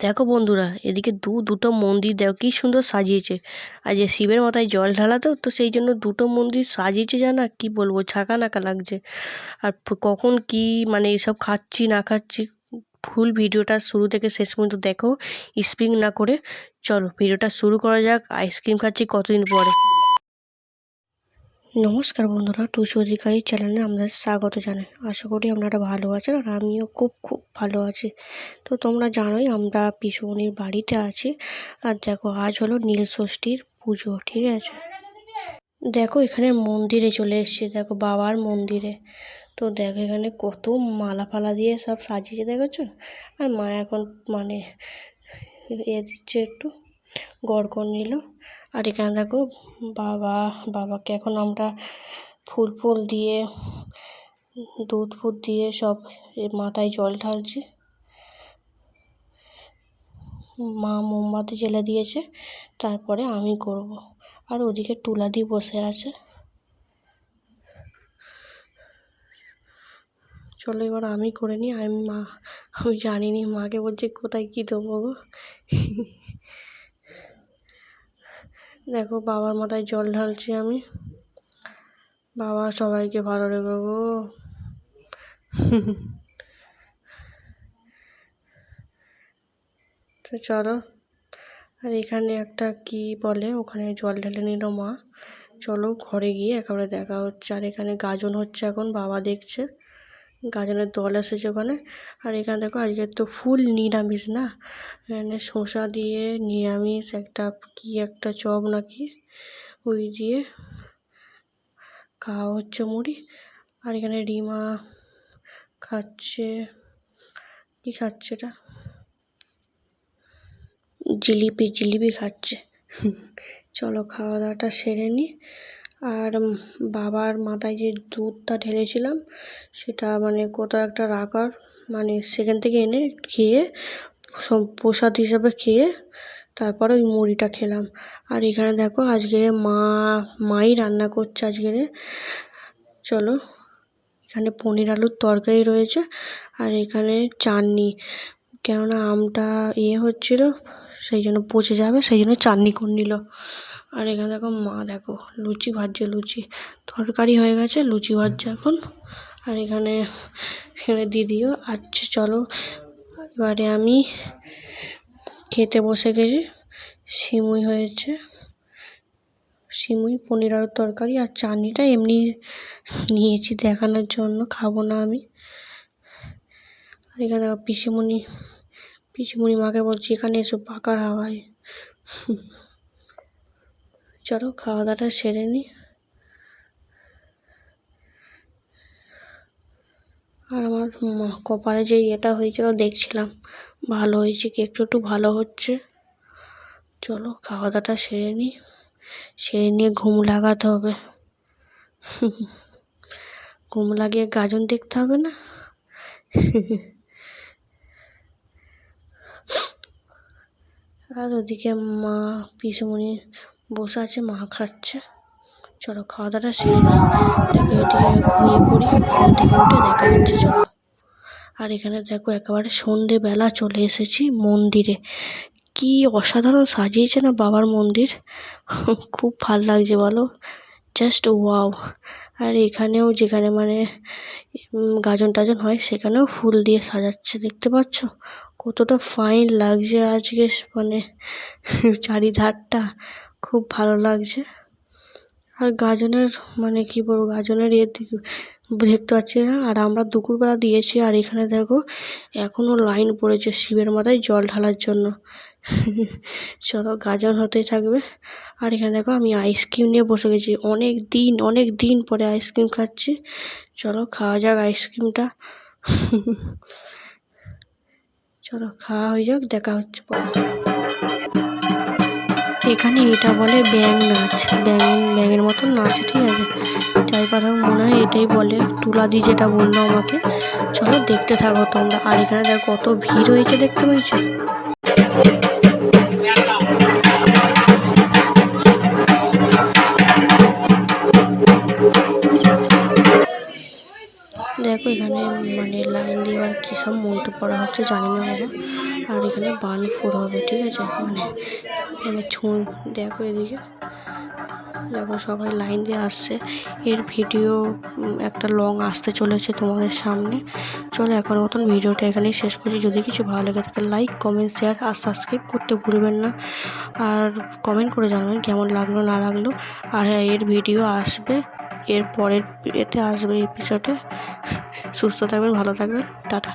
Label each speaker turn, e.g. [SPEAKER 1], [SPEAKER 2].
[SPEAKER 1] দেখো বন্ধুরা, এদিকে দু, দুটো মন্দির দেখো কি সুন্দর সাজিয়েছে। আর যে শিবের মাথায় জল ঢালা তো তো সেই জন্য দুটো মন্দির সাজিয়েছে জানা? কি বলব ছাকা নাকা লাগছে। আর কখন কি মানে এসব খাচ্ছি, না খাচ্ছি, ফুল ভিডিওটা শুরু থেকে শেষ পর্যন্ত দেখো স্প্রিং না করে। চলো, ভিডিওটা শুরু করা যাক, আইসক্রিম খাচ্ছি কতদিন পরে। নমস্কার বন্ধুরা টুসু অধিকারী চ্যানেলে আমরা স্বাগত জানাই। আশা করি আপনারা ভালো আছেন আর আমিও খুব খুব ভালো আছি। তো তোমরা জানোই আমরা পিসুমনির বাড়িতে আছি। আর দেখো, আজ হলো নীল ষষ্ঠীর পুজো, ঠিক আছে? দেখো, এখানে মন্দিরে চলে এসেছি। দেখো, বাবার মন্দিরে। তো দেখো, এখানে কত মালা ফালা দিয়ে সব সাজিয়েছে, দেখেছ? আর মা এখন মানে এ দিচ্ছে একটু গড় করে নিল। আর এখানে দেখো বাবা, বাবাকে এখন আমরা ফুল ফুল দিয়ে, দুধ ফুধ দিয়ে সব মাথায় জল ঢালছি। মা মোমবাতি জ্বেলে দিয়েছে, তারপরে আমি করব। আর ওদিকে তুলাদি বসে আছে। চলো এবার আমি করে নিই। আমি মা, আমি জানি নি মাকে বলছি কোথায় কী দেবো গো? দেখো বাবার মাথায় জল ঢালছি আমি। বাবা সবাইকে ভালো রেখো গো। তো চলো, আর এখানে একটা কি বলে, ওখানে জল ঢেলে নিল মা। চলো ঘরে গিয়ে একেবারে দেখা হচ্ছে। আর এখানে গাজন হচ্ছে এখন, বাবা দেখছে। গাজনের দল এসেছে ওখানে। আর এখানে দেখো আজকে তো ফুল নিরামিষ না? এখানে শসা দিয়ে নিরামিষ, একটা কি একটা চপ নাকি? ওই দিয়ে খাওয়া হচ্ছে মুড়ি। আর এখানে রিমা খাচ্ছে, কি খাচ্ছে এটা? জিলিপি জিলিপি খাচ্ছে। চলো খাওয়া দাওয়াটা সেরে নিই আর বাবার মাথায় যে দুধটা ঢেলেছিলাম, সেটা মানে কোথাও একটা রাখার মানে সেখান থেকে এনে খেয়ে সব প্রসাদ হিসাবে খেয়ে, তারপরে ওই মুড়িটা খেলাম। আর এখানে দেখো আজকে মা, মাই রান্না করছে আজকে চলো, এখানে পনির আলুর তরকারি রয়েছে, আর এখানে চাটনি। কেননা আমটা ইয়ে হচ্ছিল, সেই জন্য পচে যাবে, সেই জন্য চাটনি করে নিল। আর এখানে দেখো মা, দেখো, লুচি ভাজছে, লুচি। তরকারি হয়ে গেছে, লুচি ভাজছে এখন। আর এখানে এখানে দিদিও। আচ্ছা চলো। এবারে আমি খেতে বসে গেছি। সিমুই হয়েছে। সিমুই, পনির আলুর তরকারি আর চাটনিটা এমনি নিয়েছি দেখানোর জন্য। খাব না আমি। আর এখানে দেখো পিসিমণি পিসিমণি মাকে বলছি, এখানে এসো, পাকার হাওয়ায়। চলো খাওয়া দাওয়াটা সেরে নিই আর আমার কপালে যে ইয়েটা হয়েছিল দেখছিলাম, ভালো হয়েছে কি একটু একটু ভালো হচ্ছে। চলো খাওয়া দাওয়াটা সেরে নিই সেরে নিয়ে ঘুম লাগাতে হবে। ঘুম লাগিয়ে গাজন দেখতে হবে না? আর ওদিকে মা পিসুমণি বসে আছে, মা খাচ্ছে। চলো খাওয়া দাওয়াটা সেরে নিই দেখো, এদিকে ঘুমিয়ে পড়ি ঘুম উঠে দেখা হচ্ছে, চলো। আর এখানে দেখো, একেবারে সন্ধেবেলা চলে এসেছি মন্দিরে। কি অসাধারণ সাজিয়েছে না বাবার মন্দির। খুব ভালো লাগছে, বলো। Just wow. আর এখানেও যেখানে মানে গাজন টাজন হয়, সেখানেও ফুল দিয়ে সাজাচ্ছে, দেখতে পাচ্ছ? কতটা ফাইন লাগছে আজকে মানে চারিধারটা। খুব ভালো লাগছে। আর গাজনের মানে কি বলব, গাজনের ইয়ে দেখতে পাচ্ছি না। আর আমরা দুপুরবেলা দিয়েছি, আর এখানে দেখো এখনও লাইন পড়েছে শিবের মাথায় জল ঢালার জন্য। চলো গাজন হতেই থাকবে। আর এখানে দেখো, আমি আইসক্রিম নিয়ে বসে গেছি। অনেক দিন অনেক দিন পরে আইসক্রিম খাচ্ছি। চলো খাওয়া যাক আইসক্রিমটা। চলো খাওয়া হয়ে যাক, দেখা হচ্ছে পরে। এখানে এটা বলে ব্যাং নাচ। ব্যাঙের ব্যাঙের মতন নাচ, ঠিক আছে? হোক, মনে হয় এটাই বলে। তুলাদি যেটা বলল আমাকে। চলো দেখতে থাকো তোমরা। আর এখানে দেখো কত ভিড় হয়েছে দেখতে পেয়েছ দেখো এখানে মানে লাইন দিয়ে আর কী সব মন্ত্র পড়া হচ্ছে জানি না বাবা। আর এখানে বার্নপুর হবে, ঠিক আছে? মানে মানে ছুঁ দেখো এদিকে। দেখো সবাই লাইন দিয়ে আসছে। এর ভিডিও একটা লং আসতে চলেছে তোমাদের সামনে। চলো এখন মতন ভিডিওটা এখানেই শেষ করছি। যদি কিছু ভালো লেগে থাকে লাইক কমেন্ট শেয়ার আর সাবস্ক্রাইব করতে ভুলবেন না। আর কমেন্ট করে জানাবেন কেমন লাগল, না লাগল। আর হ্যাঁ এর ভিডিও আসবে, এর পরের এতে আসবে এপিসোডে সুস্থ থাকবেন, ভালো থাকবেন। টাটা।